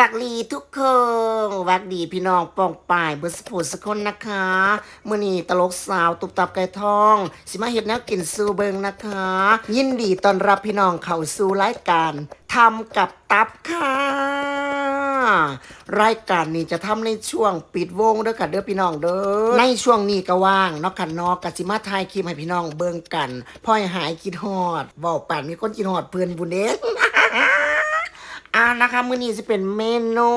วัสดีทุกคนสวัสดีพี่น้องปองป่ายเบอร์สปูสกคนนะคะมื่อนี้ตลกสาวตุบตับไก่ทอง สิมาเห็ดแนวกินซูเบิงนะคะ ยินดีต้อนรับพี่น้องเข้าสู่รายการทำกับตับค่ะ รายการนี้จะทำในช่วงปิดวงเด้อค่ะเด้อพี่น้องเด้อในช่วงนี้ก็ว่างเนาะค่ะนอกกสิมาทายคลิปให้พี่น้องเบิงกันพ่อยหายคิดฮอดเว้าป่านมีคนคิดฮอดเพื่อนบุญเด้ อ่านะคะมื้อนี้จะเป็นเมนู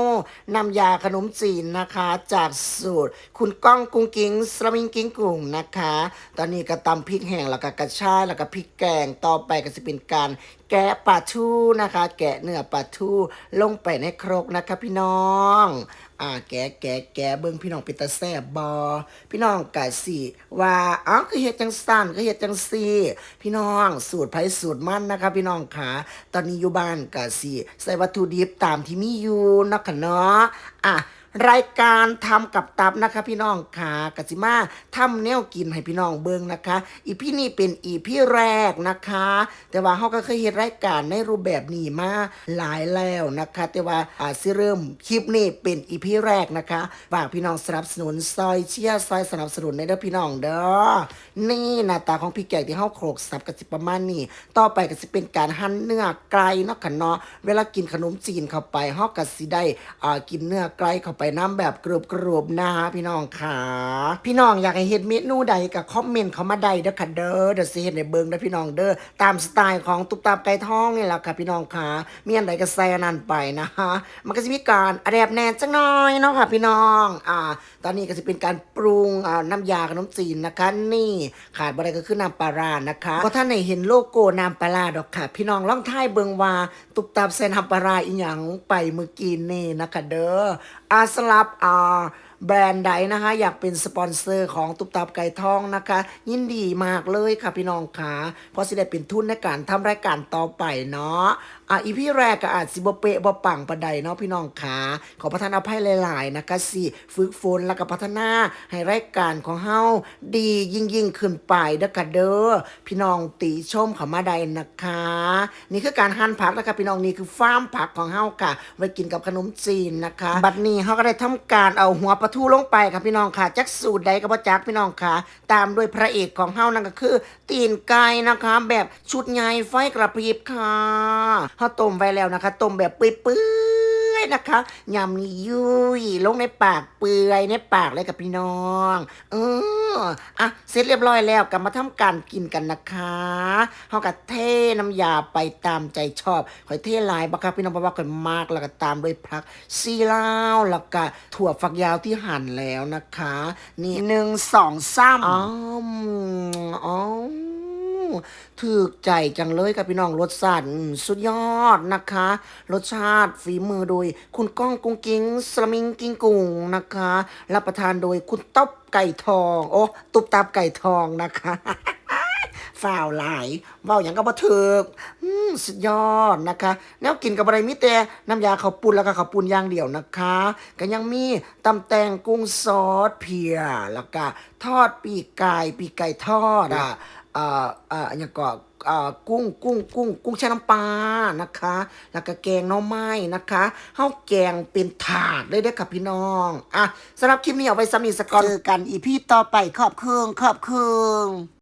น้ำยาขนมจีนนะคะ จากสูตร คุณก้องกุ้งกิ้งสลามิงกิ้งกุ้งนะคะ ตอนนี้ก็ตำพริกแห้งแล้วก็กระชายแล้วก็พริกแกงต่อไปก็จะเป็นการ แกะปลาทูนะคะ แกะเนื้อปลาทูลงไปในครกนะคะพี่น้อง อ่าแกะแกะแกะเบิ่งพี่น้องเป็นตาแซ่บบอพี่น้องกะสิว่าอ้าวก็เฮ็ดจังสั่นก็เฮ็ดจังซี่พี่น้องสูตรไผสูตรมั่นนะคะ พี่น้องขาตอนนี้อยู่บ้านกะสิใส่วัตถุดิบตามที่มีอยู่นะค่ะเนาะอะรายการทำกับตับนะคะพี่น้องขากสิมาทำแนวกินให้พี่น้องเบิ่งนะคะ อีพี่นี่เป็นอีพี่แรกนะคะ แต่ว่าเขาก็เคยเฮ็ดรายการในรูปแบบนี้มาหลายแล้วนะคะ แต่ว่าอาจสิเริ่มคลิปนี้เป็นอีพี่แรกนะคะฝากพี่น้องสนับสนุนซอยเชียร์ซอยสนับสนุนในเด้อพี่น้องเด้อนี่หน้าตาของพี่แกงที่เฮาโขลกสับกสิประมาณนี้ต่อไปก็สิเป็นการหั่นเนื้อไก่เนาะค่ะเนาะเวลากินขนมจีนเข้าไปเฮาก็สิได้อ่ากินเนื้อไก่เข้าไปน้ำแบบกรุบๆนะฮะพี่น้องค่ะพี่น้องอยากให้เฮ็ดเมนูใดก็คอมเมนต์เข้ามาได้เด้อค่ะเด้อเดี๋ยวสิเฮ็ดให้เบิงเด้อพี่น้องเด้อตามสไตล์ของตุ๊กตาไก่ทองนี่แหละค่ะพี่น้องค่ะมีอันใดก็ใส่อันนั้นไปนะฮะมันก็สิมีการอแดบแน่จังหน่อยเนาะค่ะพี่น้องอ่าตอนนี้ก็จะเป็นการปรุงอ่าน้ำยาขนมจีนนะคะนี่ขาดบ่ได้ก็คือน้ำปลาร้านะคะเพราะท่านไหนเห็นโลโก้น้ำปลาร้าดอกค่ะ พี่น้องล่องท้ายเบิงว่าตุบตับใส่น้ำปลาร้าอีหยังไปเมื่อกี้นี่นะคะเด้ออาสลับอ่าแบรนด์ใดนะคะ อยากเป็นสปอนเซอร์ของตุบตับไก่ทองนะคะ ยินดีมากเลยค่ะพี่น้องขาเพราะสิได้เป็นทุนในการทำรายการต่อไปเนาะ อะอีพี่แรกก็อาจสิบเปะบ่ปังปานใดเนาะพี่น้องค่ะขอประทานอภัยหลาย ๆ นะคะสิฝึกฝนแล้วก็พัฒนาให้รายการของเฮาดียิ่งยิ่งขึ้นไปเด้อค่ะเด้อพี่น้องติชมเขามาใดนะคะ นี่คือการหั่นผักนะคะพี่น้องนี่คือฟาร์มผักของเฮาค่ะ ไว้กินกับขนมจีนนะคะ บัดนี้เฮาก็ได้ทำการเอาหัวปลาทูลงไปค่ะพี่น้องค่ะจักสูตรใดก็บ่จักพี่น้องค่ะ ตามด้วยพระเอกของเฮานั่นก็คือ ตีนไก่นะคะ แบบชุดใหญ่ไฟกระพริบค่ะเฮาต้มไว้แล้วนะคะต้มแบบเปื่อยๆนะคะยำนี่ยุ่ยลงในปากเปื่อยในปากเลยกับพี่น้อง เอออะเสร็จเรียบร้อยแล้วกลับมาทำการกินกันนะคะเฮาก็เทน้ำยาไปตามใจชอบข่อยเทหลายบักครับพี่น้องเพราะว่าข่อยมากแล้วก็ตามด้วยผักซีลาวแล้วก็ถั่วฝักยาวที่หั่นแล้วนะคะ นี่หนึ่งสองสามอ๋ออ๋อ ถูกใจจังเลยกับพี่น้องรสชาติสุดยอดนะคะ รสชาติฝีมือโดย คุณก้องกุ้งกิ้งสลามิงกิ้งกุ้งนะคะ รับประทานโดยคุณต๊อบไก่ทอง โอ้ตุบตับไก่ทองนะคะฝ่าวหลายเว่าอย่างก็บ่ถึกสุดยอดนะคะ แนวกินกับอะไรมีแต่น้ำยาข้าวปุ้นแล้วก็ข้าวปุ้นอย่างเดียวนะคะ ก็ยังมีตำแตงกุ้งซอสเพีย แล้วก็ทอดปีกไก่ปีกไก่ทอดอะ เอ่อเอ่ออย่างก็เอ่อกุ้งกุ้งกุ้งกุ้งแช่น้ำปลานะคะ แล้วก็แกงน้อไม้นะคะข้าวแกงเป็นถาดได้ด้วยค่ะพี่น้องอะสำหรับคลิปนี้เอาไว้สำนีสกอนเจอกันอีพีต่อไปขอบคุณขอบคุณ